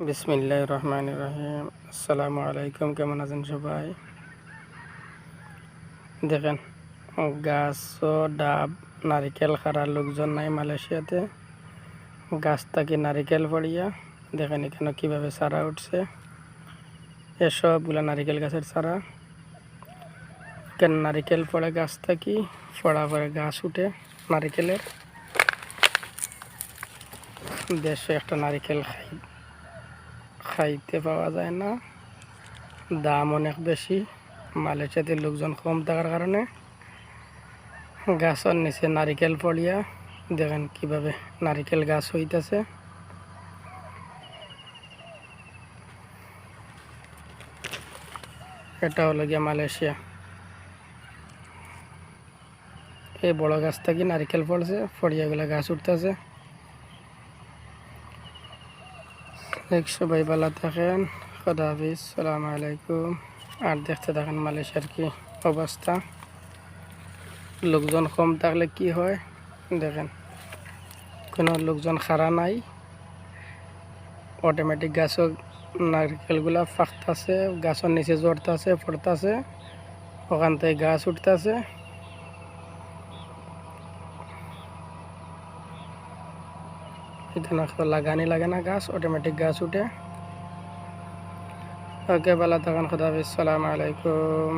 বিসমিল্লাহ রহমান রহিম আসসালামু আলাইকুম, কেমন আছেন সবাই? দেখেন, গাছ ডাব, নারিকেল খারার লোকজন নাই মালয়েশিয়াতে। গাছ থাকি নারিকেল পড়িয়া। দেখেন এখানে কীভাবে চারা উঠছে। এসবগুলো নারিকেল গাছের চারা। কেন নারিকেল পড়ে গাছ থাকি, পড়া পরে গাছ উঠে নারিকেলের। দেশে একটা নারিকেল খাই। খাইতে পাওয়া যায় না। দাম অনেক বেশি। মালয়েশিয়াতে লোকজন কম থাকার কারণে। গাছের নিচে নারিকেল পড়িয়া, দেখেন কীভাবে নারিকেল গাছ হইতেছে। এটা হলো গিয়া মালয়েশিয়া। এই বড় গাছ থেকে নারিকেল পড়ছে ফড়িয়াগুলা গাছ উঠতেছে। সবাই ভালো থাকেন। খোদা হাফিজ। সালাম আলাইকুম। আর দেখতে থাকেন মালয়েশিয়ার কি অবস্থা? লোকজন কম থাকলে কি হয়? দেখেন, কোনো লোকজন খাড়া নাই। অটোমেটিক গাছও নারকেলগুলা ফাঁকতাছে গাছের নিচে জড়তাছে পড়তাছে। ওখান থেকে গাছ উঠতেছে। এখানে লাগানি লাগে না গাছ অটোমেটিক গাছ উঠে ওকে ভালো থাকুন খুদা হাফিজ সালাম আলাইকুম